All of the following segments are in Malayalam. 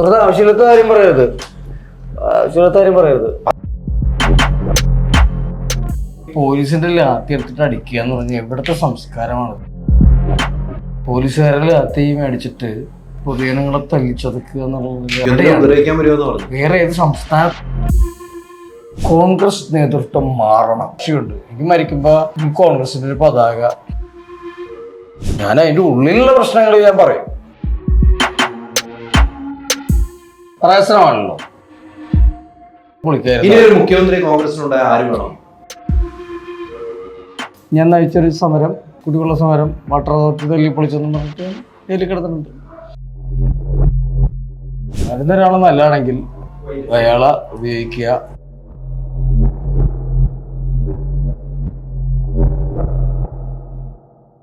വെറുതെ ആവശ്യമില്ലാത്ത കാര്യം പറയരുത്. ആവശ്യമില്ലാത്ത കാര്യം പറയരുത്. പോലീസിന്റെ ലാത്തി എടുത്തിട്ട് അടിക്കുക എന്ന് പറഞ്ഞാൽ എവിടുത്തെ സംസ്കാരമാണ്. പോലീസുകാരെ ലാത്തി മേടിച്ചിട്ട് പൊതുജനങ്ങളെ തല്ലിച്ചതക്കുക എന്നുള്ളത് വേറെ ഏത് സംസ്ഥാന കോൺഗ്രസ് നേതൃത്വം മാറണം. ഉണ്ട് എനിക്ക് മരിക്കുമ്പോ കോൺഗ്രസിന്റെ ഒരു പതാക. ഞാൻ അതിന്റെ ഉള്ളിലുള്ള പ്രശ്നങ്ങൾ ഞാൻ പറയും. ഇനി ഒരു മുഖ്യമന്ത്രി കോൺഗ്രസിനുണ്ടായ ആര് വേണം? ഞാൻ നയിച്ചൊരു സമരം കുടിവെള്ള സമരം വാട്ടർ അതോറിറ്റി തല്ലി പൊളിച്ചെന്നും പറഞ്ഞിട്ട് ജയിലിൽ കിടന്നിട്ടുണ്ട്. വരുന്ന ഒരാൾ നല്ലതാണെങ്കിൽ അയാളെ ഉപയോഗിക്കുക.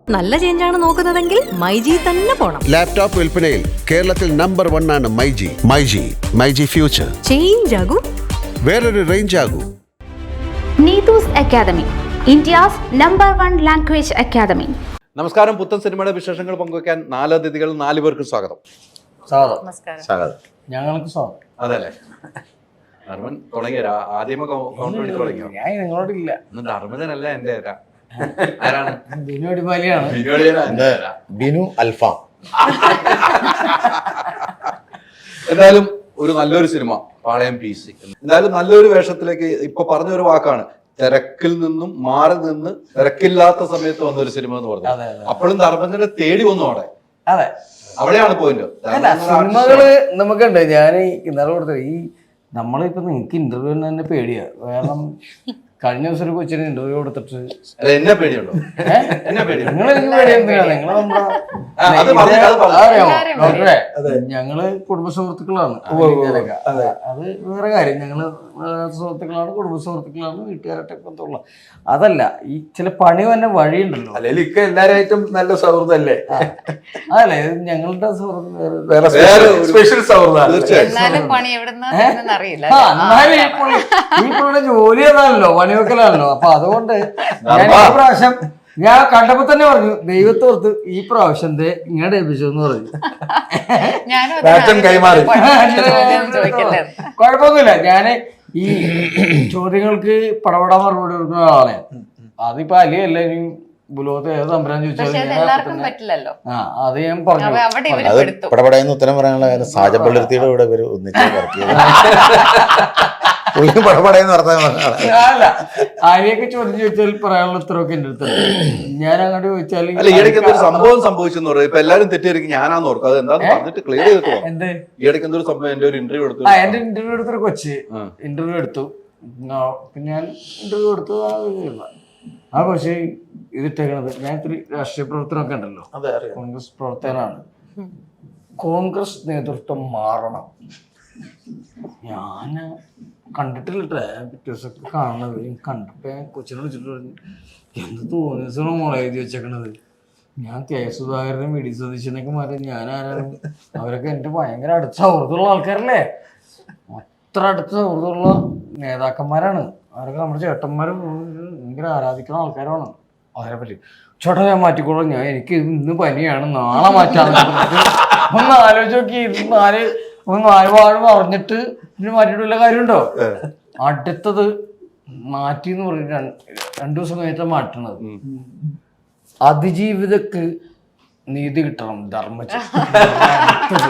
നല്ല ചേഞ്ചാണ് നോക്കുന്നതെങ്കിൽ മൈജി തന്നെ പോണം. ലാപ്ടോപ്പ് വിൽപ്പനയിൽ കേരളത്തിൽ നമ്പർ വൺ ആണ് മൈജി. മൈജി മൈജി ഫ്യൂച്ചർ ചേഞ്ച് ആകും. വേറൊരു range ആകൂ. Neethu's academy India's number one language academy നമസ്കാരം. പുത്തൻ സിനിമയുടെ വിശേഷങ്ങൾ പങ്കുവയ്ക്കാൻ നാല് അതിഥികൾ നാല് പേർക്കും സ്വാഗതം. സാധനം സ്വാഗതം. ഞങ്ങൾക്ക് സ്വാഗതം. അതല്ലേ? ധർമ്മൻ തുടങ്ങിയ ആദ്യമൊക്കെ കൗണ്ട് തുടങ്ങിയോ? ഞാൻ നിങ്ങളോടില്ല. ഇന്ന് ധർമ്മജനല്ല ആരാ ആരാണ് ബിനു അടിമാലിയാണ്. അൽഫാം. എന്തായാലും ഒരു നല്ലൊരു സിനിമ പാളയം പി സി. എന്തായാലും നല്ലൊരു വേഷത്തിലേക്ക് ഇപ്പൊ പറഞ്ഞൊരു വാക്കാണ് തിരക്കിൽ നിന്നും മാറി നിന്ന് തിരക്കില്ലാത്ത സമയത്ത് വന്ന ഒരു സിനിമ എന്ന് പറഞ്ഞു. അപ്പോഴും ധർമ്മജനെ തേടി വന്നു അവിടെ. അതെ. അവിടെയാണ് പോയിന്റ് സിനിമകൾ നമുക്കുണ്ട്. ഞാൻ ഇന്നലെ കൊടുത്തത് ഈ നമ്മളിപ്പോ നിങ്ങൾക്ക് ഇന്റർവ്യൂ തന്നെ പേടിയാ. കാരണം കഴിഞ്ഞ ദിവസം ഒരു കൊച്ചിന് ഇന്റർവ്യൂ കൊടുത്തിട്ട് എന്നെ പേടിയുണ്ടോ? എന്നെ പേടിയുണ്ടോ? നിങ്ങൾ എനിക്ക് ആ, അത് പറഞ്ഞു, അത് പറഞ്ഞു. അറിയാമോ? ഡോക്ടറെ ഞങ്ങൾ കുടുംബ സുഹൃത്തുക്കളാണ്. ഞാനൊക്കെ. അത് വേറെ കാര്യം. ഞങ്ങൾ സുഹൃത്തുക്കളാണ് കുടുംബ സുഹൃത്തുക്കളാണ് വീട്ടുകാരായിട്ട് ബന്ധമുള്ള അതല്ല ഈ ചില പണി തന്നെ വഴിയുണ്ടല്ലോ. അല്ലെങ്കിൽ ഇക്ക എല്ലാരായിട്ടും നല്ല സൗഹൃദമല്ലേ? അതല്ലേ ഞങ്ങളുടെ പുള്ളിയുടെ ജോലി അതാണല്ലോ പണിവെക്കലാണല്ലോ. അപ്പൊ അതുകൊണ്ട് ഞാൻ പ്രാവശ്യം ഞാൻ കണ്ടപ്പോ തന്നെ പറഞ്ഞു ദൈവത്തോർത്ത് ഈ പ്രാവശ്യം ദേ ഇങ്ങോട്ട് ഏൽപ്പിച്ചു എന്ന് പറഞ്ഞു. കൈമാറി. കുഴപ്പമൊന്നുമില്ല. ഞാൻ ഈ ചോദ്യങ്ങൾക്ക് പടപടാ മറുപടി കൊടുക്കുന്ന ആളെ അതിപ്പോ അലിയല്ല ഇനി ബുലോത്ത് ഏത് തമ്പുരാൻ പക്ഷെ ചോദിച്ചാലും അത് എല്ലാവർക്കും പറ്റില്ലല്ലോ. ആ അത് ഞാൻ പറഞ്ഞു. പടപടയെന്ന് ഉത്തരം പറയാനുള്ള പള്ളിരുത്തിയുടെ കൂടെ ഇവർ ഒന്നിച്ച് വർക്ക് ചെയ്തു. പുള്ളി പടപടയെന്ന് പറഞ്ഞാൽ അല്ല ആരെയൊക്കെ ചോദ്യം ചോദിച്ചാൽ പറയാനുള്ള ഉത്തരവൊക്കെ എന്റെ അടുത്ത് ഞാൻ അങ്ങോട്ട് ചോദിച്ചാൽ അല്ല ഈയിടയ്ക്ക് എന്തൊരു സംഭവം സംഭവിച്ചെന്ന് പറയും. ഇപ്പൊ എല്ലാരും തെറ്റിയിരിക്കും ഞാനാന്ന് ഓർക്കും. അത് എന്താന്ന് പറഞ്ഞിട്ട് ക്ലിയർ ചെയ്തിട്ട് എന്ത്? ഈയിടയ്ക്ക് എന്തൊരു സംഭവം എന്റെ ഒരു ഇന്റർവ്യൂ എടുത്തു. ആ എന്റെ ഇന്റർവ്യൂ എടുത്തൊരു കൊച്ചി. ഇന്റർവ്യൂ എടുത്തു. പിന്നെ ഞാൻ ഇന്റർവ്യൂ എടുത്തു. ആ പക്ഷേ ഇതിട്ടേക്കണത്. ഞാൻ ഇത്തിരി രാഷ്ട്രീയ പ്രവർത്തനമൊക്കെ ഉണ്ടല്ലോ. കോൺഗ്രസ് പ്രവർത്തകനാണ്. കോൺഗ്രസ് നേതൃത്വം മാറണം. ഞാൻ കണ്ടിട്ടില്ലട്ടെ പിറ്റേ ദിവസമൊക്കെ കാണുന്നത്. ഞാൻ കണ്ടപ്പോ ഞാൻ കൊച്ചിനെ വിളിച്ചിട്ട് പറഞ്ഞു എന്ത് തോന്നിയ മോളെ എഴുതി വെച്ചേക്കണത്? ഞാൻ കെ സുധാകരനും വി ഡി സതീശനൊക്കെ മാറി. ഞാൻ ആരാണ്? അവരൊക്കെ എന്റെ ഭയങ്കര അടുത്ത സൗഹൃദമുള്ള ആൾക്കാരല്ലേ? അത്ര അടുത്ത സൗഹൃദമുള്ള നേതാക്കന്മാരാണ്. അവരൊക്കെ നമ്മുടെ ചേട്ടന്മാരും ഭയങ്കര ആരാധിക്കുന്ന ആൾക്കാരാണ്. അവരെ പറ്റി. ചേട്ടാ ഞാൻ മാറ്റിക്കോളാം. ഞാൻ എനിക്ക് ഇന്ന് പനിയാണ്. നാളെ മാറ്റാന്ന് ഒന്ന് ആലോചിച്ച് നോക്കി. നാല് ഒന്ന് നാല് വാഴ പറഞ്ഞിട്ട് ഇതിന് മാറ്റിയിട്ട് വല്ല കാര്യമുണ്ടോ? അടുത്തത് മാറ്റി എന്ന് പറഞ്ഞിട്ട് രണ്ട് ദിവസം കഴിഞ്ഞിട്ട് മാറ്റണത്. അതിജീവിതക്ക് നീതി കിട്ടണം അടുത്തത്.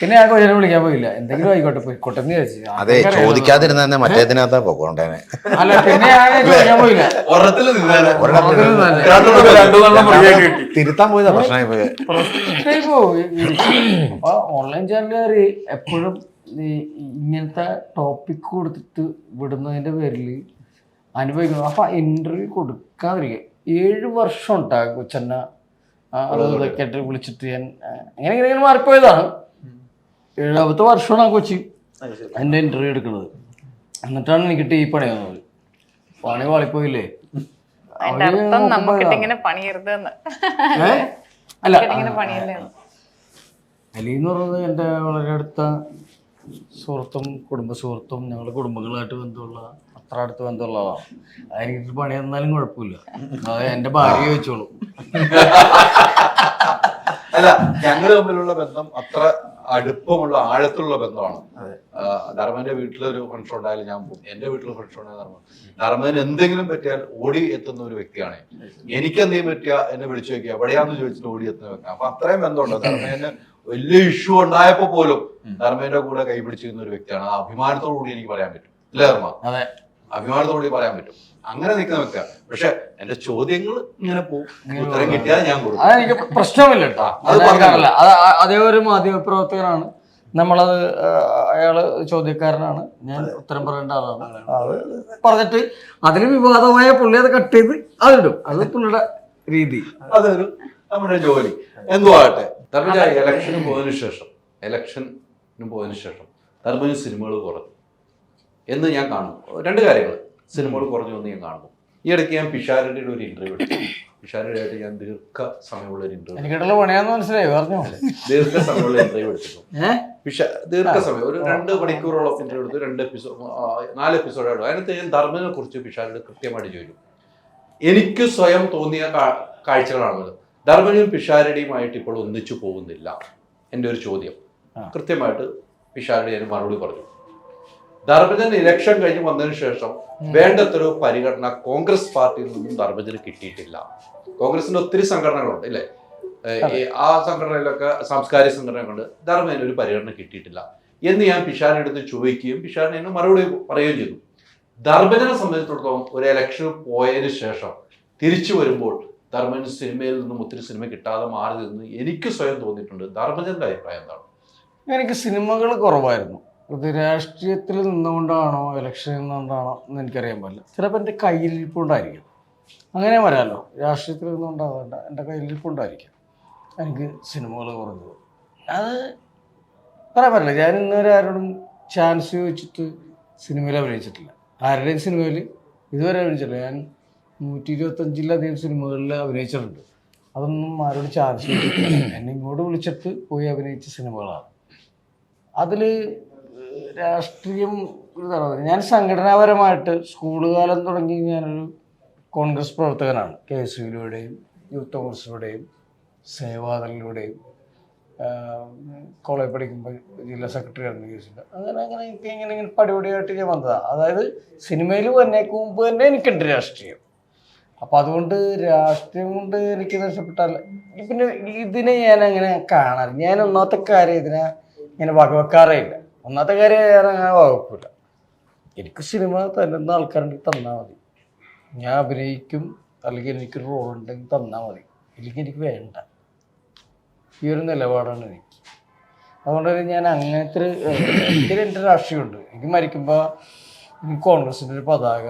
പിന്നെ ഞാൻ കൊച്ചിനെ വിളിക്കാൻ പോയില്ല. എന്തെങ്കിലും ആയിക്കോട്ടെ പോയിക്കോട്ടെ എന്ന് വിചാരിച്ചു. അതെ ചോദിക്കാതിരുന്ന തന്നെ മറ്റേതിനകത്താ പോകണ്ടേനെ. അല്ല പിന്നെ ഞാൻ ചോദിക്കാൻ പോയില്ല. തിരുത്താൻ പോയതാ പ്രശ്നമായി പോയത്. പ്രശ്നമായി പോയി. അപ്പൊ ഓൺലൈൻ ചാനലുകാര് എപ്പോഴും ഇങ്ങനത്തെ ടോപ്പിക് കൊടുത്തിട്ട് വിടുന്നതിന്റെ പേരിൽ അനുഭവിക്കുന്നു. അപ്പൊ ഇന്റർവ്യൂ കൊടുക്കാതിരിക്കുക. ഏഴ് വർഷം ഉണ്ടാകും കൊച്ചെന്ന വിളിച്ചിട്ട് ഞാൻ അങ്ങനെ ഇങ്ങനെ ഇങ്ങനെ മാറിപ്പോയതാണ്. ഏഴാമത്തെ വർഷമാണ് ആ കൊച്ചി. എന്റെ ഇന്റർവ്യൂ എടുക്കുന്നത്. എന്നിട്ടാണ് എനിക്ക് ടീ പണി വന്നത്. പണി വാളിപ്പോയില്ലേ? പറഞ്ഞത്? അല്ല. അലി എന്ന് പറയുന്നത് എന്റെ വളരെ അടുത്ത സുഹൃത്തും കുടുംബ സുഹൃത്തും ഞങ്ങളുടെ കുടുംബങ്ങളായിട്ട് ബന്ധമുള്ള അത്ര അടുത്ത് ബന്ധമുള്ള ആളാണ്. അതെനിക്ക് പണി തന്നാലും കുഴപ്പമില്ല. അത് എന്റെ ഭാര്യ ചോദിച്ചോളൂ. അല്ല ഞങ്ങൾ തമ്മിലുള്ള ബന്ധം അത്ര അടുപ്പമുള്ള ആഴത്തുള്ള ബന്ധമാണ്. ധർമ്മന്റെ വീട്ടിലൊരു ഫംഗ്ഷൻ ഉണ്ടായാലും ഞാൻ പോകും. എന്റെ വീട്ടിൽ ഫംഗ്ഷൻ ഉണ്ടായാലും ധർമ്മൻ ധർമ്മന് എന്തെങ്കിലും പറ്റിയാൽ ഓടി എത്തുന്ന ഒരു വ്യക്തിയാണ് എനിക്ക് എന്തെങ്കിലും പറ്റിയ എന്നെ വിളിച്ചു വെക്കുക. എവിടെയാന്ന് ചോദിച്ചിട്ട് ഓടി എത്തുന്ന വ്യക്തി. അപ്പൊ അത്രയും ബന്ധമുണ്ട്. ധർമ്മേന് വലിയ ഇഷ്യൂ ഉണ്ടായപ്പോ പോലും ധർമ്മേന്റെ കൂടെ കൈപിടിച്ചിരുന്ന ഒരു വ്യക്തിയാണ്. ആ അഭിമാനത്തോടു കൂടി എനിക്ക് പറയാൻ പറ്റും. അല്ലേ ധർമ്മ? അഭിമാനത്തോടു കൂടി പറയാൻ പറ്റും. അങ്ങനെ നിൽക്കുന്ന വ്യക്തിയാണ് പക്ഷെ എന്റെ ചോദ്യങ്ങൾ ഇങ്ങനെ പോകും. ഉത്തരം കിട്ടിയാൽ ഞാൻ കൊടുക്കും. അതെനിക്ക് പ്രശ്നമില്ല കേട്ടോ. അത് അത് അത് അതേ ഒരു മാധ്യമപ്രവർത്തകനാണ്. നമ്മളത് അയാൾ ചോദ്യക്കാരനാണ്. ഞാൻ ഉത്തരം പറയേണ്ട ആളാണ്. അത്. പറഞ്ഞിട്ട് അതിന് വിവാദമായ പുള്ളി അത് കട്ട് ചെയ്ത് അതിടും. അത് പുള്ളിയുടെ രീതി. അതൊരു നമ്മുടെ ജോലി. എന്തോ ആകട്ടെ? ധർമ്മജ ഇലക്ഷന് പോയതിനു ശേഷം ഇലക്ഷന് പോയതിനു ശേഷം തർമ്മ സിനിമകൾ കുറഞ്ഞു. എന്ന് ഞാൻ കാണും. രണ്ട് കാര്യങ്ങൾ. സിനിമകൾ കുറഞ്ഞു വന്ന് ഞാൻ കാണുന്നു. ഈ ഇടയ്ക്ക് ഞാൻ പിഷാരടിയുടെ ഒരു ഇന്റർവ്യൂ എടുത്തു. പിഷാരടി ഞാൻ ദീർഘ സമയമുള്ള ഒരു ഇന്റർവ്യൂ പണിയാന്ന് മനസ്സിലായി പറഞ്ഞു. ദീർഘ സമയമുള്ള ഇന്റർവ്യൂ എടുത്തിരുന്നു പിഷ ദീർഘ സമയം. ഒരു രണ്ട് മണിക്കൂറോളം ഇന്റർവ്യൂ എടുത്തു. രണ്ട് എപ്പിസോഡ് നാല് എപ്പിസോഡായിട്ട് അതിനകത്ത് ഞാൻ ധർമ്മനെ കുറിച്ച് പിഷാരോട് കൃത്യമായിട്ട് ചോദിച്ചു. എനിക്ക് സ്വയം തോന്നിയ കാഴ്ചകളാണത് ധർമ്മനും പിഷാരടിയുമായിട്ട് ഇപ്പോൾ ഒന്നിച്ചു പോകുന്നില്ല. എന്റെ ഒരു ചോദ്യം. കൃത്യമായിട്ട് പിഷാരടി ഞാൻ മറുപടി പറഞ്ഞു. ധർമ്മജൻ ഇലക്ഷൻ കഴിഞ്ഞ് വന്നതിന് ശേഷം വേണ്ടത്ര പരിഗണന കോൺഗ്രസ് പാർട്ടിയിൽ നിന്നും ധർമ്മജന് കിട്ടിയിട്ടില്ല. കോൺഗ്രസിന്റെ ഒത്തിരി സംഘടനകളുണ്ട് ഇല്ലേ? ഈ ആ സംഘടനയിലൊക്കെ സാംസ്കാരിക സംഘടനകളുണ്ട്. ധർമ്മജന് ഒരു പരിഗണന കിട്ടിയിട്ടില്ല. എന്ന് ഞാൻ പിഷാനെടുത്ത് ചോദിക്കുകയും പിഷാൻ എന്നെ മറുപടി പറയുകയും ചെയ്തു. ധർമ്മജനെ സംബന്ധിച്ചിടത്തോളം ഒരു ഇലക്ഷൻ പോയതിന് ശേഷം തിരിച്ചു വരുമ്പോൾ ധർമ്മജൻ സിനിമയിൽ നിന്നും ഒത്തിരി സിനിമ കിട്ടാതെ മാറി നിന്ന് എനിക്ക് സ്വയം തോന്നിയിട്ടുണ്ട് ധർമ്മജന്റെ അഭിപ്രായം എന്താണ്? എനിക്ക് സിനിമകൾ കുറവായിരുന്നു. ഇത് രാഷ്ട്രീയത്തിൽ നിന്നുകൊണ്ടാണോ ഇലക്ഷനിൽ നിന്നുകൊണ്ടാണോ എന്ന് എനിക്കറിയാൻ പാടില്ല. ചിലപ്പോൾ എന്റെ കയ്യിലിരിപ്പുണ്ടായിരിക്കും അങ്ങനെ വരാമല്ലോ രാഷ്ട്രീയത്തിൽ നിന്നുകൊണ്ടാകണ്ട എന്റെ കയ്യിലിരിപ്പുണ്ടായിരിക്കും എനിക്ക് സിനിമകൾ കുറഞ്ഞത് അത് പറയാൻ പറ്റില്ല. ഞാൻ ഇന്നുവരെ ആരോടും ചാൻസ് ചോദിച്ചിട്ട് സിനിമയിൽ അഭിനയിച്ചിട്ടില്ല. ആരുടെയും സിനിമയിൽ ഇതുവരെ അഭിനയിച്ചിട്ടില്ല. ഞാൻ നൂറ്റി ഇരുപത്തഞ്ചിലധികം സിനിമകളിൽ അഭിനയിച്ചിട്ടുണ്ട്. അതൊന്നും ആരോട് ചാൻസ് എന്നെ ഇങ്ങോട്ട് വിളിച്ചിട്ട് പോയി അഭിനയിച്ച സിനിമകളാണ്. അതിൽ രാഷ്ട്രീയം ഇതാണ് ഞാൻ സംഘടനാപരമായിട്ട് സ്കൂൾ കാലം തുടങ്ങി ഞാനൊരു കോൺഗ്രസ് പ്രവർത്തകനാണ്. കെ എസ് യുയിലൂടെയും യൂത്ത് കോൺഗ്രസിലൂടെയും സേവാദലിലൂടെയും കോളേജ് പഠിക്കുമ്പോൾ ജില്ലാ സെക്രട്ടറി ആയിരുന്നു കേസിന്റെ അങ്ങനെ അങ്ങനെ എനിക്ക് ഇങ്ങനെ ഇങ്ങനെ പടിപടിയായിട്ട് ഞാൻ വന്നതാണ്. അതായത് സിനിമയിൽ വന്നേക്ക് മുമ്പ് തന്നെ എനിക്കുണ്ട് രാഷ്ട്രീയം. അപ്പം അതുകൊണ്ട് രാഷ്ട്രീയം കൊണ്ട് എനിക്ക് നഷ്ടപ്പെട്ടാൽ പിന്നെ ഇതിനെ ഞാൻ അങ്ങനെ കാണാറ് ഞാൻ ഒന്നാമത്തെ കാര്യം ഇതിനെ ഇങ്ങനെ വകവെക്കാറേ ഇല്ല. ഒന്നാമത്തെ കാര്യം ഞാൻ അങ്ങനെ വകുപ്പില്ല എനിക്ക് സിനിമ തരുന്ന ആൾക്കാരുണ്ടെങ്കിൽ തന്നാൽ മതി. ഞാൻ അഭിനയിക്കും അല്ലെങ്കിൽ എനിക്കൊരു റോൾ ഉണ്ടെങ്കിൽ തന്നാൽ മതി. ഇല്ലെങ്കിൽ എനിക്ക് വേണ്ട. ഈ ഒരു നിലപാടാണ് എനിക്ക്. അതുകൊണ്ട് തന്നെ ഞാൻ അങ്ങനത്തെ ഒരു എനിക്കൊരു എന്റെ രാഷ്ട്രീയമുണ്ട്. എനിക്ക് മരിക്കുമ്പോൾ എനിക്ക് കോൺഗ്രസിന്റെ ഒരു പതാക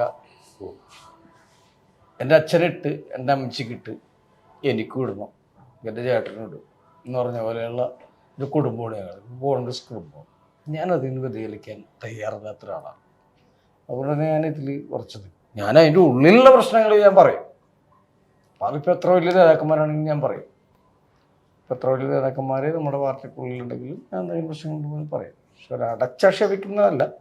എന്റെ അച്ഛനിട്ട് എന്റെ അമ്മച്ചിക്കിട്ട് എനിക്ക് ഇടണം എന്റെ ചേട്ടനിടും എന്ന് പറഞ്ഞ പോലെയുള്ള ഒരു കുടുംബമാണ് ഞങ്ങൾ കോൺഗ്രസ് കുടുംബം. അതിന് വ്യതിചലിക്കാൻ തയ്യാറല്ലാത്ത ഒരാളാണ്. അതുകൊണ്ട് തന്നെ ഞാൻ ഇതിൽ കുറച്ചത് ഞാൻ അതിന്റെ ഉള്ളിലുള്ള പ്രശ്നങ്ങൾ ഞാൻ പറയും. അതിപ്പോൾ എത്ര വലിയ നേതാക്കന്മാരാണെങ്കിൽ ഞാൻ പറയും. ഇപ്പം എത്ര വലിയ നേതാക്കന്മാർ നമ്മുടെ പാർട്ടിക്കുള്ളിലുണ്ടെങ്കിലും ഞാൻ എന്തെങ്കിലും പ്രശ്നങ്ങൾ പറയും. പക്ഷെ ഒരു അടച്ചാക്ഷേപിക്കുന്നതല്ല.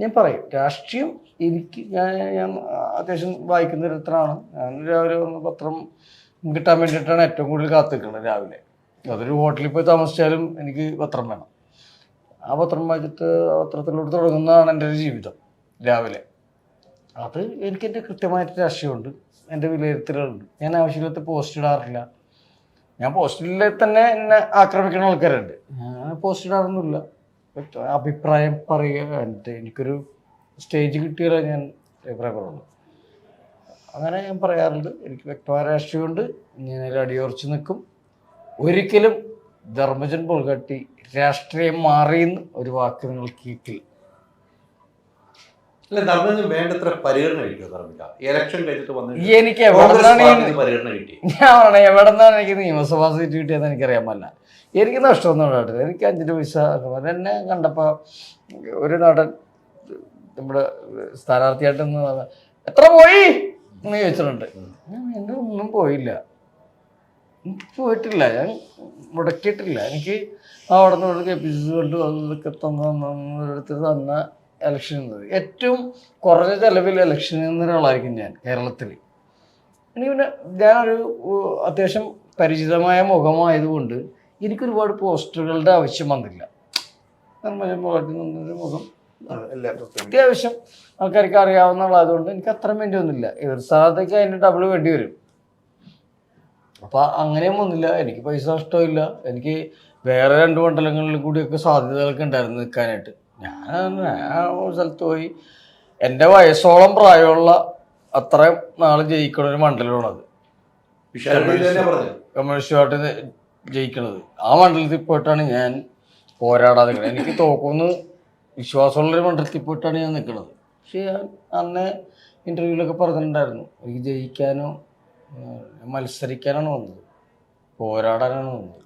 ഞാൻ പറയും രാഷ്ട്രീയം എനിക്ക് ഞാൻ ഞാൻ അത്യാവശ്യം വായിക്കുന്ന ഒരുത്തരാണ് ഞാൻ രാവിലെ വന്ന് പത്രം കിട്ടാൻ വേണ്ടിയിട്ടാണ് ഏറ്റവും കൂടുതൽ കാത്തു നിൽക്കുന്നത് രാവിലെ. അതൊരു ഹോട്ടലിൽ പോയി താമസിച്ചാലും എനിക്ക് പത്രം വേണം. ആ പത്രം വായിച്ചിട്ട് പത്രത്തിലൂടെ തുടങ്ങുന്നതാണ് എന്റെ ഒരു ജീവിതം രാവിലെ. അത് എനിക്ക് എന്റെ കൃത്യമായിട്ട് രാഷ്ട്രീയമുണ്ട്. എന്റെ വിലയിരുത്തലുണ്ട് ഞാൻ ആവശ്യമില്ലാത്ത പോസ്റ്റ് ഇടാറില്ല. ഞാൻ പോസ്റ്റിൽ തന്നെ എന്നെ ആക്രമിക്കുന്ന ആൾക്കാരുണ്ട്. ഞാൻ പോസ്റ്റ് ഇടാറൊന്നുമില്ല. അഭിപ്രായം പറയുക എന്റെ എനിക്കൊരു സ്റ്റേജ് കിട്ടിയാലേ ഞാൻ അഭിപ്രായം പറയുള്ളൂ. അങ്ങനെ ഞാൻ പറയാറുണ്ട്. എനിക്ക് വ്യക്തമായ രാഷ്ട്രീയമുണ്ട്. ഞാൻ അടിയുറച്ച് നിൽക്കും. ഒരിക്കലും ധർമ്മജൻ പൊൾകാട്ടി രാഷ്ട്രീയം മാറിയെന്ന് ഒരു വാക്ക് നിങ്ങൾ കേട്ടില്ല. അല്ല ധർമ്മജന് വേണ്ടത്ര പരിഗണന കിട്ടിയോ ധർമ്മിക? ഇലക്ഷൻ കഴിഞ്ഞിട്ട് വന്നിട്ട് എനിക്ക് എവിടെന്നാണ് എവിടെ പരിഗണന കിട്ടി ഞാൻ പറഞ്ഞ എവിടെ നിന്നാണ് എനിക്ക് നിയമസഭാ സീറ്റ് കിട്ടിയെന്ന് എനിക്കറിയാൻ പറ്റില്ല എനിക്ക് നഷ്ടമൊന്നും ഉണ്ടായിട്ടില്ല. എനിക്ക് അഞ്ചിന്റെ പൈസ എന്നെ കണ്ടപ്പോൾ ഒരു നടൻ നമ്മുടെ സ്ഥാനാർത്ഥിയായിട്ടെന്ന് എത്ര പോയി? എന്ന് ചോദിച്ചിട്ടുണ്ട്. എന്റെ ഒന്നും പോയില്ല. പോയിട്ടില്ല. ഞാൻ മുടക്കിയിട്ടില്ല. എനിക്ക് അവിടെ നിന്ന് കെ പി സി സി കൊണ്ട് അതൊക്കെ തന്ന എടുത്ത് തന്ന ഇലക്ഷൻ എന്നത്. ഏറ്റവും കുറഞ്ഞ ചെലവിൽ ഇലക്ഷൻ നിന്ന ഒരാളായിരിക്കും ഞാൻ കേരളത്തിൽ എനിക്ക് പിന്നെ ഞാനൊരു അത്യാവശ്യം പരിചിതമായ മുഖമായതുകൊണ്ട് എനിക്കൊരുപാട് പോസ്റ്ററുകളുടെ ആവശ്യം വന്നില്ല. നിന്നൊരു മുഖം. അത്യാവശ്യം ആൾക്കാർക്ക് അറിയാവുന്ന ആളായതുകൊണ്ട് എനിക്ക് അത്ര വേണ്ടി ഒന്നുമില്ല ഇവർ അതിന് ഡബിൾ വേണ്ടി വരും. അപ്പം അങ്ങനെയും വന്നില്ല. എനിക്ക് പൈസ നഷ്ടമില്ല എനിക്ക് വേറെ രണ്ട് മണ്ഡലങ്ങളിൽ കൂടിയൊക്കെ സാധ്യതകളൊക്കെ ഉണ്ടായിരുന്നു നിൽക്കാനായിട്ട്. ഞാൻ സ്ഥലത്ത് പോയി. എന്റെ വയസ്സോളം പ്രായമുള്ള അത്രയും നാൾ ജയിക്കണ ഒരു മണ്ഡലമാണത് കമ്മ്യൂണിസ്റ്റ് പാർട്ടി ജയിക്കണത്. ആ മണ്ഡലത്തിൽ പോയിട്ടാണ് ഞാൻ പോരാടാതെ നിൽക്കുന്നത് എനിക്ക് തോക്കുമെന്ന് വിശ്വാസമുള്ളൊരു മണ്ഡലത്തിൽ പോയിട്ടാണ് ഞാൻ നിൽക്കുന്നത് പക്ഷേ ഞാൻ അന്ന് ഇന്റർവ്യൂവിലൊക്കെ പറഞ്ഞിട്ടുണ്ടായിരുന്നു. എനിക്ക് ജയിക്കാനോ മത്സരിക്കാനാണ് വന്നത്. പോരാടാനാണ് വന്നത്.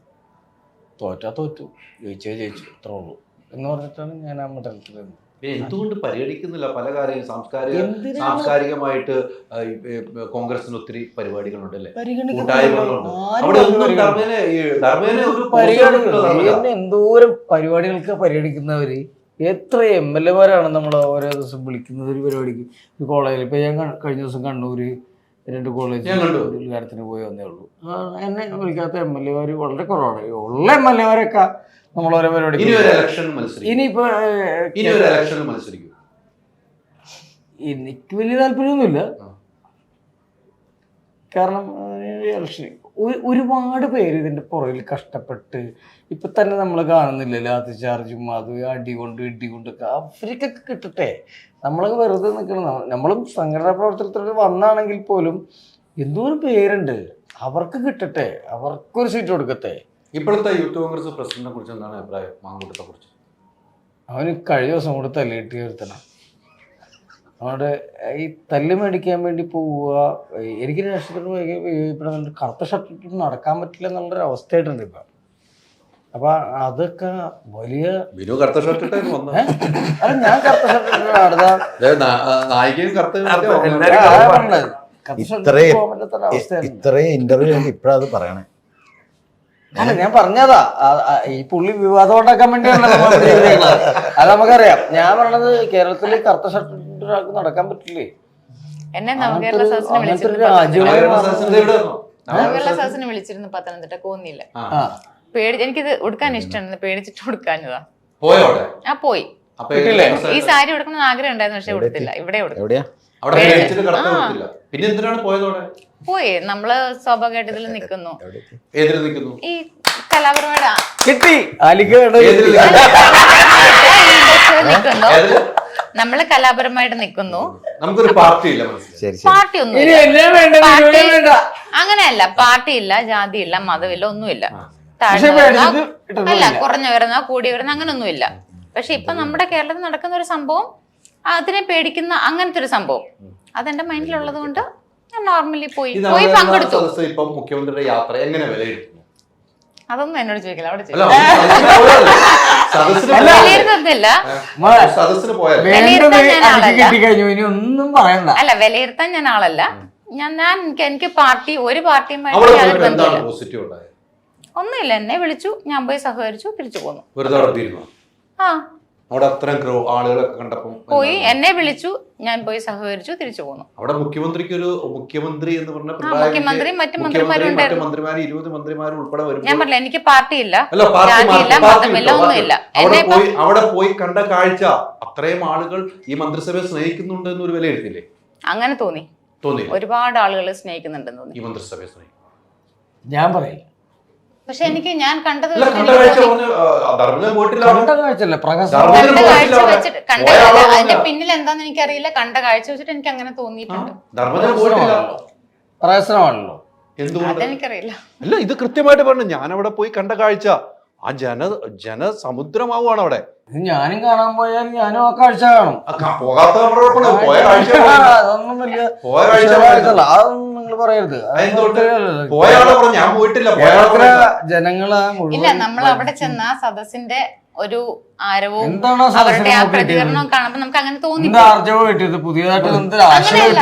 തോറ്റാ തോറ്റു ജയിച്ചേ ജയിച്ചു അത്രേ ഉള്ളൂ. എന്ന് പറഞ്ഞിട്ടാണ് ഞാൻ ആ മണ്ഡലത്തിൽ പിന്നെ എന്തുകൊണ്ട് പരിഗണിക്കുന്നില്ല പല കാര്യങ്ങളും സാംസ്കാരിക സാംസ്കാരികമായിട്ട് കോൺഗ്രസിന് ഒത്തിരി പരിപാടികളുണ്ട് അല്ലേ? കൂട്ടായ്മകളുണ്ട്. അവിടെ ഒന്നും? ധർമ്മേനെ ധർമ്മേനെ ഒരു എന്തോരം പരിപാടികൾക്ക് പരിഗണിക്കുന്നവര്? എത്ര എം എൽ എമാരാണ് നമ്മൾ ഓരോ ദിവസം വിളിക്കുന്നത് ഒരു പരിപാടിക്ക്? ഒരു കോളേജിൽ ഇപ്പൊ ഞാൻ കഴിഞ്ഞ ദിവസം കണ്ണൂര് രണ്ട് കോളേജ്. ഉദ്ഘാടനത്തിന് പോയി വന്നേ ഉള്ളൂ. എന്നെ വിളിക്കാത്ത എം എൽ വളരെ കുറവാണ്. ഉള്ള എം എൽ എമാരൊക്കെ നമ്മൾ ഓരോ പരിപാടി ഇനിയിപ്പോ എനിക്ക് വലിയ താല്പര്യമൊന്നുമില്ല. കാരണം ഇലക്ഷൻ ഒരുപാട് പേര് ഇതിന്റെ പുറകിൽ കഷ്ടപ്പെട്ട് ഇപ്പൊ തന്നെ നമ്മൾ കാണുന്നില്ല ലാത്തി ചാർജും അത് അടി കൊണ്ട് ഇടി കൊണ്ടൊക്കെ. അവർക്കൊക്കെ കിട്ടട്ടെ. നമ്മളൊക്കെ വെറുതെ നിൽക്കണം നമ്മളും സംഘടനാ പ്രവർത്തനത്തിൽ വന്നാണെങ്കിൽ പോലും എന്തോരം പേരുണ്ട്. അവർക്ക് കിട്ടട്ടെ. അവർക്കൊരു സീറ്റ് കൊടുക്കട്ടെ. ഇപ്പോഴത്തെ യൂത്ത് കോൺഗ്രസ് പ്രസിഡന്റിനെ കുറിച്ച് എന്താണ് അഭിപ്രായം? മാങ്കൂട്ടത്തെ കുറിച്ച്. അവന് കഴിഞ്ഞ ദിവസം കൂടെ തല്ലിയിട്ട് വരുത്തണം അവിടെ ഈ തല്ല് മേടിക്കാൻ വേണ്ടി പോവുക. എനിക്ക് രാഷ്ട്രീയത്തിൽ കറുത്ത ഷർട്ടിട്ട് നടക്കാൻ പറ്റില്ല എന്നുള്ളൊരു അവസ്ഥയായിട്ടുണ്ട് ഇപ്പം. അപ്പൊ അതൊക്കെ വലിയ ബിനു കറുത്ത ഷർട്ട് വന്നത് അല്ല ഞാൻ കറുത്ത ഷർട്ട് നായികയും കറുത്ത ഇത്രയും ഇന്റർവ്യൂ ഇപ്പഴത് പറയണേ. അല്ല ഞാൻ പറഞ്ഞതാ. ഈ പുള്ളി വിവാദം ഉണ്ടാക്കാൻ വേണ്ടിയാണ് നമ്മൾ ചെയ്തേക്കണത്. അത് നമുക്കറിയാം. ഞാൻ പറഞ്ഞത് കേരളത്തിൽ കറുത്ത ഷർട്ട് ഒരാൾക്ക് നടക്കാൻ പറ്റില്ലേ? എന്നെ നവകേരള സദസ്സിന് വിളിച്ചിരുന്നു രാജ്യം? നവകേരള സദസ്സിന് വിളിച്ചിരുന്നു പത്തനംതിട്ട. കോന്നില്ല പേടി എനിക്കിത് ഉടുക്കാൻ ഇഷ്ടമാണ് പേടിച്ചിട്ട് ഉടുക്കാഞ്ഞതാ. പോയോ അവിടെ ആ പോയി. അപ്പൊ കിട്ടില്ലേ? ഈ സാരി ഉടുക്കണം ആഗ്രഹം ഉണ്ടായിരുന്നു പക്ഷെ ഉടുത്തില്ല. ഇവിടെ ഉടുത്തു. എവിടെയാ? അവിടെ ആ. കൊടുത്തില്ല പിന്നെ എന്തിനാണ് പോയത് അവിടെ? പോയി. നമ്മൾ സ്വാഭാവികമായിട്ട് ഇതിൽ നിൽക്കുന്നു നിൽക്കുന്നു ഈ കലാപരമായിട്ട് ആ- കിട്ടി. നിൽക്കുന്നു ഏതിൽ? നമ്മൾ കലാപരമായിട്ട് നിൽക്കുന്നു നമുക്കൊരു പാർട്ടി ഇല്ല മനസ്സിലായി. ശരി ശരി. പാർട്ടി ഒന്നും എന്നെ വേണ്ട പാർട്ടി അങ്ങനെയല്ല പാർട്ടി ഇല്ല ജാതി ഇല്ല മതമില്ല ഒന്നുമില്ല. താഴ്ന്നു വരുന്ന അല്ല കുറഞ്ഞു വരുന്ന കൂടി വരുന്ന അങ്ങനൊന്നുമില്ല. പക്ഷെ ഇപ്പൊ നമ്മുടെ കേരളത്തിൽ നടക്കുന്ന ഒരു സംഭവം അതിനെ പേടിക്കുന്ന അങ്ങനത്തെ ഒരു സംഭവം. അതെന്റെ മൈൻഡിലുള്ളത് കൊണ്ട് ഞാൻ നോർമലി പോയി പോയി പങ്കെടുത്തു. ഇപ്പം മുഖ്യമന്ത്രിയുടെ യാത്ര എങ്ങനെ വിലയിരുത്തുന്നു? അതൊന്നും എന്നോട് ചോദിക്കില്ല അവിടെ അല്ല വിലയിരുത്താൻ ഞാൻ ആളല്ല. ഇനി ഒന്നും പറയണ്ട. അല്ല വിലയിരുത്താൻ ഞാൻ ആളല്ല. ഞാൻ ഞാൻ എനിക്ക് പാർട്ടി ഒരു പാർട്ടിയുമായിട്ട് യാതൊരു ബന്ധമില്ല ഒന്നുമില്ല എന്നെ വിളിച്ചു ഞാൻ പോയി സഹകരിച്ചു തിരിച്ചു പോന്നു. വെറുതെ ആ. അവിടെ അത്രയും ക്രോ ആളുകളൊക്കെ കണ്ടപ്പോൾ പോയി എന്നെ വിളിച്ചു ഞാൻ പോയി സഹകരിച്ചു തിരിച്ചു പോന്നു. അവിടെ മുഖ്യമന്ത്രിക്ക് ഒരു മുഖ്യമന്ത്രി എന്ന് പറഞ്ഞ മുഖ്യമന്ത്രി മറ്റു മന്ത്രിമാരും ഉണ്ടായിരുന്നു. മന്ത്രിമാരും ഇരുപത് മന്ത്രിമാരും ഉൾപ്പെടെ ഞാൻ വരുമ്പോൾ പറഞ്ഞില്ല എനിക്ക് പാർട്ടി ജാതിയില്ല മതമില്ല ഒന്നുമില്ല. അവിടെ എന്നെ പോയി അവിടെ പോയി കണ്ട കാഴ്ച അത്രയും ആളുകൾ ഈ മന്ത്രിസഭയെ സ്നേഹിക്കുന്നുണ്ട് എന്നൊരു വിലയിരുത്തില്ലേ അങ്ങനെ തോന്നി. തോന്നി ഒരുപാട് ആളുകൾ സ്നേഹിക്കുന്നുണ്ടെന്ന് തോന്നി. ഈ മന്ത്രിസഭയെ സ്നേഹിക്കും ഞാൻ പറയില്ല പക്ഷെ എനിക്ക് ഞാൻ കണ്ടത് അതിന്റെ. പിന്നിൽ എന്താന്ന് എനിക്കറിയില്ല. കണ്ട കാഴ്ച വെച്ചിട്ട് എനിക്ക് അങ്ങനെ തോന്നിയിട്ടുണ്ട്. എന്തുകൊണ്ട്? അതെനിക്കറിയില്ല. അല്ല ഇത് കൃത്യമായിട്ട് പറഞ്ഞു. ഞാൻ അവിടെ പോയി കണ്ട കാഴ്ച. ആ ജന ജനസമുദ്രമാവുകയാണ് അവിടെ. ഞാനും കാണാൻ പോയാൽ ഞാനും ആ കാഴ്ച കാണും. അതൊന്നും വലിയ. അതൊന്നും നിങ്ങൾ പറയരുത്. ഞാൻ പോയിട്ടില്ല. കേരളത്തിലെ പറഞ്ഞു. ഇല്ല നമ്മൾ അവിടെ ചെന്ന ആ സദസ്സിന്റെ ഒരു ആരവവും അവരുടെ ആ കാണുമ്പോൾ നമുക്ക് അങ്ങനെ തോന്നി. പുതിയതായിട്ട്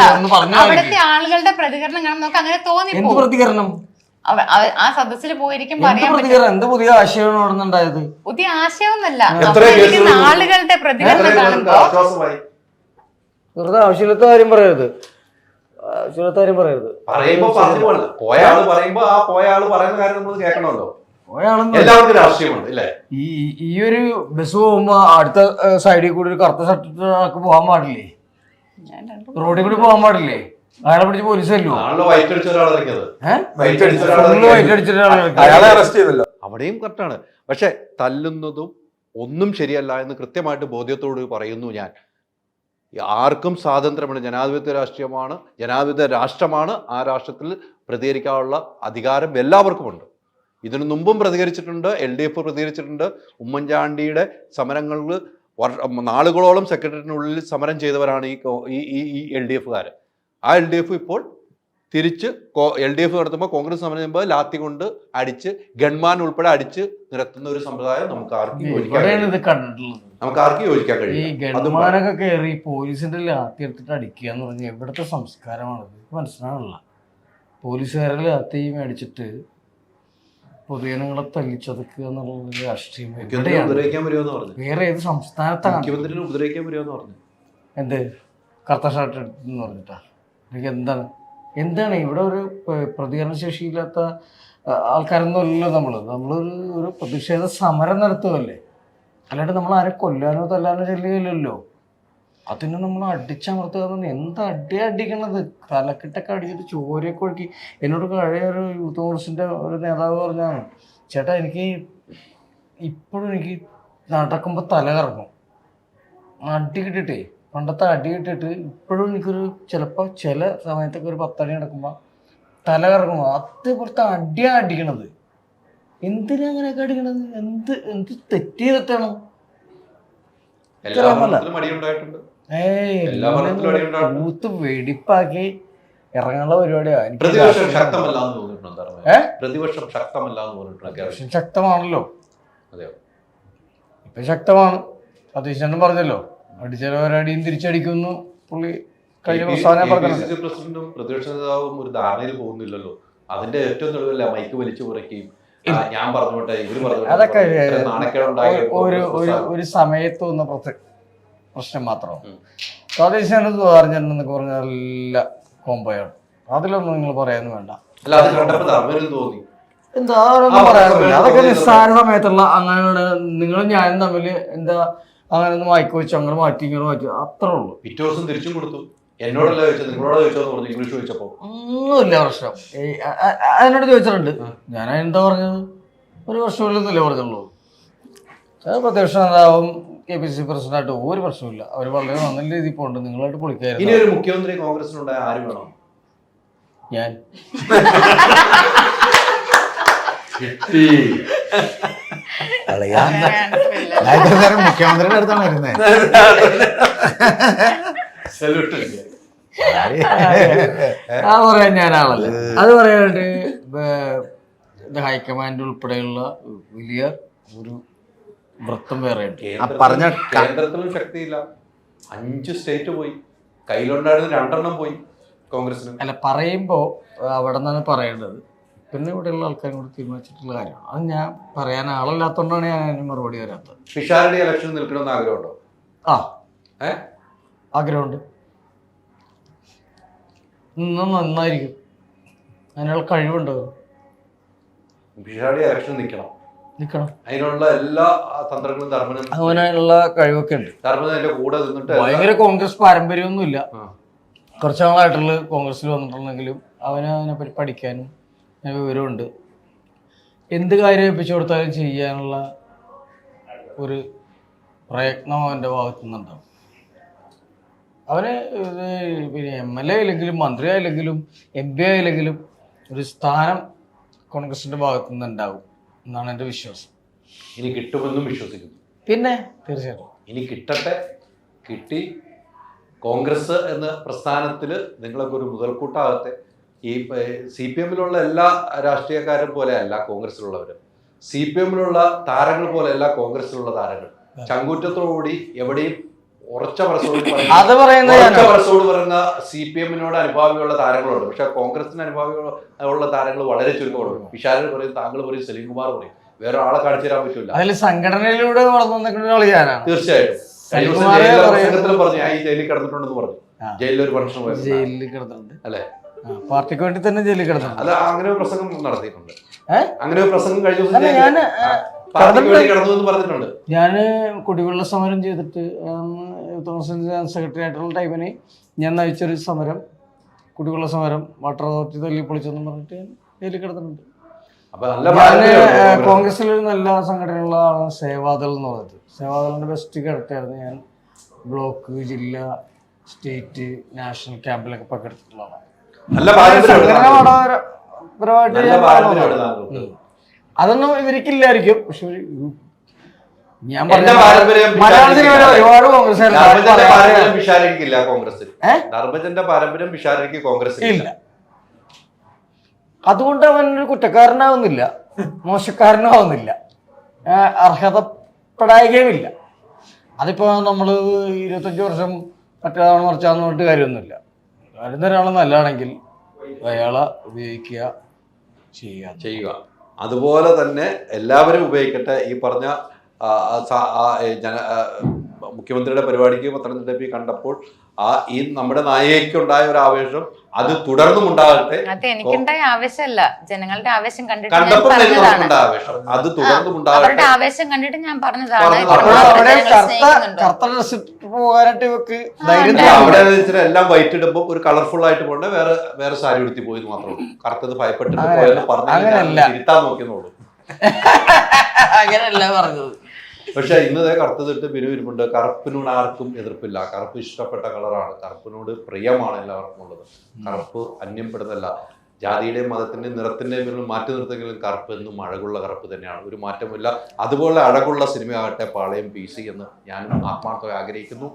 അവിടുത്തെ ആളുകളുടെ പ്രതികരണം കാണുമ്പോൾ നമുക്ക് അങ്ങനെ എന്ത് പ്രതികരണം? ആ സദസ്സിൽ പോയിരിക്കുമ്പോ എന്ത് പുതിയ ആശയമാണ് പുതിയ ആളുകളുടെ പ്രതികരണം കാണുമ്പോ വെറുതെ ആവശ്യമില്ലാത്ത കാര്യം പറയരുത്. ആവശ്യമില്ലാത്ത കാര്യം പറയരുത്. പറയുമ്പോ പറഞ്ഞു പോയ ആൾ പറയുമ്പോ ആ പോയ ആൾ പറയുന്ന കാര്യം നമ്മൾ കേൾക്കണമല്ലോ. ഈ ഈ ഒരു ബസ് പോകുമ്പോ അടുത്ത സൈഡിൽ കൂടി ഒരു കറുത്ത ഷർട്ട് പോകാൻ പാടില്ലേ? റോഡിൽ കൂടി പോകാൻ പാടില്ലേ? അയാളെ പിടിച്ച് പോലീസ് അല്ലോ ആണല്ലോ വൈറ്റ് അടിച്ച ഒരാൾ ഇറങ്ങിയത് ഏഹ് വൈറ്റ് അടിച്ച ഒരാൾ വൈറ്റ് അടിച്ചിട്ട് ആളെ അയാളെ അറസ്റ്റ് ചെയ്തല്ലോ. അവിടെയും കറക്റ്റാണ് പക്ഷെ തല്ലുന്നതും ഒന്നും ശരിയല്ല എന്ന് കൃത്യമായിട്ട് ബോധ്യത്തോട് പറയുന്നു ഞാൻ. ആർക്കും സ്വാതന്ത്ര്യമാണ്. ജനാധിപത്യ രാഷ്ട്രീയമാണ് ജനാധിപത്യ രാഷ്ട്രമാണ് ആ രാഷ്ട്രത്തിൽ പ്രതികരിക്കാനുള്ള അധികാരം എല്ലാവർക്കുമുണ്ട്. ഇതിനു മുമ്പും പ്രതികരിച്ചിട്ടുണ്ട് എൽ ഡി എഫ് പ്രതികരിച്ചിട്ടുണ്ട്. ഉമ്മൻചാണ്ടിയുടെ സമരങ്ങളിൽ നാളുകളോളം സെക്രട്ടറിനുള്ളിൽ സമരം ചെയ്തവരാണ് ഈ കോ- ഈ ഈ ഈ എൽ ഡി എഫുകാർ ആ എൽ ഡി എഫ് ഇപ്പോൾ തിരിച്ച് എൽ ഡി എഫ് നടത്തുമ്പോൾ കോൺഗ്രസ് സമരം ലാത്തി കൊണ്ട് അടിച്ച് ഗൺമാൻ ഉൾപ്പെടെ അടിച്ച് നിരത്തുന്ന ഒരു സമ്പ്രദായം നമുക്ക് ആർക്കും നമുക്ക് ആർക്കും യോജിക്കാൻ ഈ ഗൺമാനൊക്കെ കയറി പോലീസിന്റെ ലാത്തി എടുത്തിട്ട് അടിക്കുക എന്ന് പറഞ്ഞാൽ എവിടുത്തെ സംസ്കാരമാണ്? മനസ്സിലാവില്ല പോലീസുകാരെ ലാത്തി മേടിച്ചിട്ട് പൊതുജനങ്ങളെ തല്ലിച്ചതക്കുക എന്നുള്ള രാഷ്ട്രീയം വേറെ ഏത് സംസ്ഥാനത്താണ്? ഉപദ്രവിക്കാൻ എന്ത്? കറുത്ത ഷർട്ട് എന്ന് പറഞ്ഞിട്ടാ? എനിക്ക് എന്താണ്? എന്താണ് ഇവിടെ ഒരു പ്രതികരണ പ്രതികരണശേഷിയില്ലാത്ത ആൾക്കാരൊന്നുമല്ലല്ലോ ആൾക്കാരൊന്നും നമ്മൾ നമ്മളൊരു ഒരു പ്രതിഷേധ സമരം നടത്തുകയല്ലേ? അല്ലാണ്ട് നമ്മൾ ആരെ കൊല്ലാനോ തല്ലാനോ ചെല്ലുകയില്ലല്ലോ. അതിനെ നമ്മൾ അടിച്ചമർത്തുക എന്ന് അടി അടിക്കണത്? തലക്കെട്ടൊക്കെ അടിച്ചിട്ട് ചോരയൊക്കെ ഒഴുക്കി. എന്നോട് കഴിയ ഒരു യൂത്ത് കോൺഗ്രസിന്റെ ഒരു നേതാവ് പറഞ്ഞാണ് ചേട്ടാ എനിക്ക് ഇപ്പോഴും എനിക്ക് നടക്കുമ്പോൾ തല കറങ്ങും അടി കിട്ടിയിട്ടേ പണ്ടത്തെ അടി കിട്ടിയിട്ട് ഇപ്പോഴും എനിക്കൊരു ചിലപ്പോൾ ചില സമയത്തൊക്കെ ഒരു പത്തടി നടക്കുമ്പോൾ തല കറങ്ങും അതേപോലത്തെ അടിയാണ് അടിക്കണത്. എന്തിനാ അങ്ങനെയൊക്കെ അടിക്കണത്? എന്ത് എന്ത് തെറ്റ് ചെയ്തിട്ടാണ്. കൂത്ത് വെടിപ്പാക്കി ഇറങ്ങാനുള്ള പരിപാടിയാ. എനിക്ക് പ്രതിപക്ഷം. ശക്തമാണല്ലോ. ഇപ്പൊ ശക്തമാണ്. സതീശനും പറഞ്ഞല്ലോ. അടിച്ചവരടിയും തിരിച്ചടിക്കുന്നു. പുള്ളി കഴിഞ്ഞ പ്രസ്താവന പറഞ്ഞത്. പ്രസിഡന്റും പ്രതിപക്ഷ നേതാവും ഒരു ധാരണയിൽ പോകുന്നില്ലല്ലോ. അതിന്റെ ഏറ്റവും തെളിവല്ല മൈക്ക് വലിച്ചു കുറയ്ക്കുകയും ഞാൻ പറഞ്ഞോട്ടെ ഇവർ പറഞ്ഞോട്ടെ. അതൊക്കെ ഒരു- ഒരു ഒരു സമയത്ത് വന്ന പ്രശ്നം മാത്രമാണ്. സ്വദേശിയാണ് പറഞ്ഞിട്ടുണ്ടെന്നൊക്കെ പറഞ്ഞാൽ നല്ല കോമ്പോയാണ് അതിലൊന്നും നിങ്ങൾ പറയാനും വേണ്ട. തോന്നി. എന്താ പറയാനില്ല അതൊക്കെ നിസ്സാര സമയത്തുള്ള അങ്ങനെ നിങ്ങളും ഞാനും തമ്മിൽ എന്താ അങ്ങനെ ഒന്ന് മാറ്റി വെച്ചു അങ്ങനെ മാറ്റി ഇങ്ങനെ മാറ്റി. അത്രേ ഉള്ളൂ. പിറ്റേ ദിവസം തിരിച്ചും കൊടുത്തു. എന്നോടല്ല ചോദിച്ചത്? നിങ്ങളോട് ചോദിച്ചോന്ന് പറഞ്ഞു ഇംഗ്ലീഷ് ചോദിച്ചപ്പോ? ഒന്നുമില്ല പ്രശ്നം. അതിനോട് ചോദിച്ചിട്ടുണ്ട്. ഞാൻ എന്താ പറഞ്ഞത്? ഒരു പ്രശ്നമില്ലെന്നല്ലേ പറഞ്ഞുള്ളൂ. പ്രത്യക്ഷ നേതാവും കെ പി സി പ്രസിഡന്റായിട്ട് ഒരു പ്രശ്നമില്ല അവർ വളരെ നല്ല രീതിയിൽ പോകുന്നുണ്ട് നിങ്ങളായിട്ട് ഇനി പൊളിക്കായിരുന്നു. ഒരു മുഖ്യമന്ത്രി കോൺഗ്രസിനുണ്ടായ ആര് വേണം? ഞാൻ. കളയാ മുഖ്യമന്ത്രിയുടെ അടുത്താണ് വരുന്നത് സല്യൂട്ട് ആ പറയാൻ ഞാനാണല്ലേ. അത് പറയാനായിട്ട് ഇത് ഹൈക്കമാൻഡ് ഉൾപ്പെടെയുള്ള വലിയ ഒരു വൃത്തം വേറെ ആ പറഞ്ഞ കേന്ദ്രത്തിലും ശക്തിയില്ല. അഞ്ച് സ്റ്റേറ്റ് പോയി. കയ്യിലുണ്ടായിരുന്ന രണ്ടെണ്ണം പോയി കോൺഗ്രസിന് അല്ല പറയുമ്പോ അവിടെ നിന്നാണ് പറയേണ്ടത്. പിന്നെ ഇവിടെയുള്ള ആൾക്കാരും കൂടി തീരുമാനിച്ചിട്ടുള്ള കാര്യമാണ്. അത് ഞാൻ പറയാൻ ആളല്ലാത്തതുകൊണ്ടാണ് ഞാൻ അതിന് മറുപടി വരാത്തത്. പിഷാരുടെ ഇലക്ഷൻ നിൽക്കണമെന്ന് ആഗ്രഹമുണ്ടോ? ആ. ഏ? ആഗ്രഹമുണ്ട്. ഇന്ന് നന്നായിരിക്കും. അതിനുള്ള കഴിവുണ്ടോ. പിഷാരുടെ ഇലക്ഷൻ നിൽക്കണം. നിൽക്കണം. അതിനുള്ള എല്ലാ തന്ത്രങ്ങളും ധർമ്മനും അവനുള്ള കഴിവൊക്കെ ഉണ്ട്. അതിന്റെ കൂടെ നിന്നിട്ട് ഭയങ്കര കോൺഗ്രസ് പാരമ്പര്യമൊന്നുമില്ല. കുറച്ചു നാളായിട്ടുള്ള കോൺഗ്രസിൽ വന്നിട്ടുണ്ടെങ്കിലും അവന് അതിനെപ്പറ്റി പഠിക്കാനും വിവരമുണ്ട്. എന്ത് കാര്യം ഏൽപ്പിച്ചു കൊടുത്താലും ചെയ്യാനുള്ള ഒരു പ്രയത്നം അവന്റെ ഭാഗത്തു നിന്നുണ്ടാവും. അവന് പിന്നെ എം എൽ എ ആയില്ലെങ്കിലും മന്ത്രി ആയില്ലെങ്കിലും എം പി ആയില്ലെങ്കിലും ഒരു സ്ഥാനം കോൺഗ്രസിന്റെ ഭാഗത്തു നിന്നുണ്ടാവും എന്നാണ് എന്റെ വിശ്വാസം. ഇനി കിട്ടുമെന്നും വിശ്വസിക്കുന്നു. പിന്നെ തീർച്ചയായിട്ടും. ഇനി കിട്ടട്ടെ കിട്ടി. കോൺഗ്രസ് എന്ന പ്രസ്ഥാനത്തിൽ നിങ്ങളൊക്കെ ഒരു മുതൽക്കൂട്ടാകത്തെ ഈ സി പി എമ്മിലുള്ള എല്ലാ രാഷ്ട്രീയക്കാരും പോലെയല്ല കോൺഗ്രസിലുള്ളവർ സി പി എമ്മിലുള്ള താരങ്ങൾ പോലെയല്ല കോൺഗ്രസിലുള്ള താരങ്ങൾ. ചങ്കൂറ്റത്തോടുകൂടി എവിടെയും ഉറച്ച മനസ്സോട് അത് പറയുന്നത് ഉറച്ച ഞാനാണ്. മനസ്സോട് പറയുന്ന സി പി എമ്മിനോട് അനുഭാവിയുള്ള താരങ്ങളുണ്ട്. പക്ഷെ കോൺഗ്രസിന് അനുഭാവികളുള്ള താരങ്ങൾ വളരെ ചുരുക്കമുണ്ട് വിശാലൻ പറയും താങ്കൾ പറയും സലീം കുമാർ പറയും. വേറെ ആളെ കാണിച്ചു തരാൻ പറ്റില്ല അതിൽ സംഘടനയിലൂടെ വളർന്നു തീർച്ചയായിട്ടും. പറഞ്ഞു ഞാൻ ഈ ജയിലിൽ കിടന്നിട്ടുണ്ടെന്ന് പറഞ്ഞു. ജയിലിൽ ഒരു ഫംഗ്ഷൻ ജയിലിൽ കിടന്നിട്ടുണ്ട്. അല്ലേ? പാർട്ടിക്ക് വേണ്ടി തന്നെ ജയിലിൽ കിടന്നു. അത് അങ്ങനെ ഒരു പ്രസംഗം നടത്തിയിട്ടുണ്ട്. അങ്ങനെ ഒരു പ്രസംഗം കഴിഞ്ഞ ദിവസം ഞാൻ ഞാൻ കുടിവെള്ള സമരം ചെയ്തിട്ട് സെക്രട്ടറി ആയിട്ടുള്ള ടൈമിന് ഞാൻ നയിച്ചൊരു സമരം കുടിവെള്ള സമരം വാട്ടർ അതോറിറ്റി തല്ലി പൊളിച്ചെന്ന് പറഞ്ഞിട്ട് ഞാൻ ജയിലിൽ കിടന്നിട്ടുണ്ട്. നല്ല ഞാൻ ആളാണ് കോൺഗ്രസ്. കോൺഗ്രസിൽ ഒരു നല്ല സംഘടനകളാണ് സേവാദൾ എന്ന് പറഞ്ഞത് സേവാദളിന്റെ ബെസ്റ്റ് കിടത്തായിരുന്നു ഞാൻ. ബ്ലോക്ക് ജില്ല സ്റ്റേറ്റ് നാഷണൽ ക്യാമ്പിലൊക്കെ പങ്കെടുത്തിട്ടുള്ളതാണ് നല്ല നല്ല. അതൊന്നും ഇവർക്കില്ലായിരിക്കും. പക്ഷെ ഞാൻ പറഞ്ഞ പാരമ്പര്യം ഒരുപാട് കോൺഗ്രസ്? ധർമ്മജന്റെ ഇല്ല. അതുകൊണ്ട് അവൻ ഒരു കുറ്റക്കാരനാവുന്നില്ല. മോശക്കാരനാവുന്നില്ല. അർഹതപ്പെടായികയുമില്ല. അതിപ്പോ നമ്മൾ ഇരുപത്തഞ്ച് വർഷം മറ്റേതാണ് മറിച്ചാന്ന് പറഞ്ഞിട്ട് കാര്യമൊന്നുമില്ല. വരുന്ന ഒരാൾ നല്ലതാണെങ്കിൽ അയാളെ ഉപയോഗിക്കുക ചെയ്യുക. ചെയ്യുക. അതുപോലെ തന്നെ എല്ലാവരും ഉപയോഗിക്കട്ടെ. ഈ പറഞ്ഞ മുഖ്യമന്ത്രിയുടെ പരിപാടിക്ക് പത്തനംതിട്ട കണ്ടപ്പോൾ ആ ഈ നമ്മുടെ നായികയ്ക്കുണ്ടായ ഒരു ആവേശം അത് തുടർന്നും ഉണ്ടാകട്ടെ. അത് എനിക്കുണ്ടായ ആവേശമല്ല. ജനങ്ങളുടെ ആവേശം കണ്ടിട്ട് ആവേശം. അത് തുടർന്നും ഉണ്ടാകട്ടെ. അവരുടെ ആവേശം കണ്ടിട്ട് ഞാൻ പറഞ്ഞതാണ്. അവിടെ. വെച്ചിട്ട് എല്ലാം വൈറ്റ് ഇടുമ്പോൾ ഒരു കളർഫുൾ ആയിട്ട് പോകണ്ട. വേറെ വേറെ സാരി ഉടുത്തി പോയി മാത്രം ഉള്ളൂ. കറുത്തത് ഭയപ്പെട്ടിട്ട്. പോയെന്ന് പറഞ്ഞു. തിരുത്താൻ നോക്കിയെന്നുള്ളൂ അങ്ങനെയല്ല പറഞ്ഞത്. പക്ഷെ ഇന്നതേ കറുത്തതിട്ട് വരുമ്പോണ്ട് കറുപ്പിനോട് ആർക്കും എതിർപ്പില്ല. കറുപ്പ് ഇഷ്ടപ്പെട്ട കളറാണ്. കറുപ്പിനോട് പ്രിയമാണ് എല്ലാവർക്കും ഉള്ളത്. കറുപ്പ് അന്യപ്പെടുന്നല്ല ജാതിയുടെയും മതത്തിന്റെയും നിറത്തിന്റെയും പേരിൽ മാറ്റി നിർത്തെങ്കിലും കറുപ്പ് എന്നും അഴകുള്ള കറുപ്പ് തന്നെയാണ്. ഒരു മാറ്റമില്ല അതുപോലെ അഴകുള്ള സിനിമയാകട്ടെ പാളയം പി സി എന്ന് ഞാനും ആത്മാർത്ഥമായി ആഗ്രഹിക്കുന്നു.